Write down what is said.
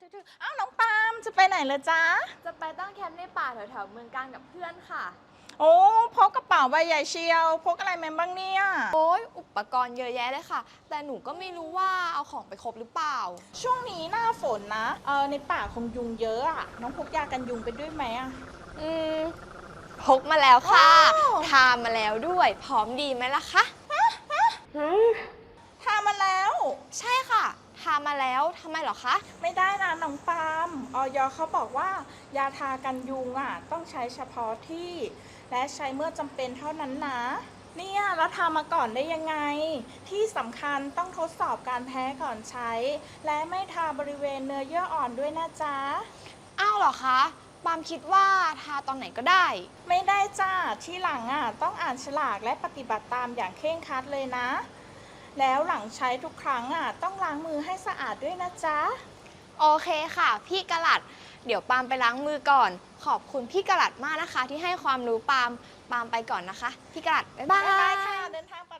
ถึงอ้าวน้องปาล์มจะไปไหนเลยจ๊ะ จะไปตั้งแคมป์ในป่าแถวๆเมืองการกับเพื่อนค่ะ โอ้พกกระเป๋าใบใหญ่เชียวพกอะไรมาบ้างเนี่ย โอ้ยอุปกรณ์เยอะแยะเลยค่ะ แต่หนูก็ไม่รู้ว่าเอาของไปครบหรือเปล่า ช่วงนี้หน้าฝนนะเออในป่าคงยุงเยอะอะน้องพกยากันยุงไปด้วยไหมอะ อืมพกมาแล้วค่ะ อ้าว ทามาแล้วด้วย พร้อมดีไหมล่ะคะ ทามาแล้ว ใช่ค่ะ ทามาแล้วทำไมเหรอคะ ไม่ได้นะน้องปาล์มออยเขาบอกว่า ยาทากันยุงอะ ต้องใช้เฉพาะที่ และใช้เมื่อจำเป็นเท่านั้นนะ เนี่ยแล้วทามาก่อนได้ยังไง ที่สำคัญต้องทดสอบการแพ้ก่อนใช้ และไม่ทาบริเวณเนื้อเยื่ออ่อนด้วยนะจ๊ะ อ้าวเหรอคะปาล์มคิดว่าทาตอนไหนก็ได้ ไม่ได้จ้าที่หลังอะต้องอ่านฉลากและปฏิบัติตามอย่างเคร่งครัดเลยนะ แล้วหลังใช้ทุกครั้งอะต้องล้างมือให้สะอาดด้วยนะจ๊ะ โอเคค่ะ พี่กะหลัด เดี๋ยวปาล์มไปล้างมือก่อน ขอบคุณพี่กะหลัดมากนะคะ ที่ให้ความรู้ปาล์มปาล์มไปก่อนนะคะ พี่กะหลัดบ๊ายบาบ๊ายบายยค่ะ เดินทางปลอด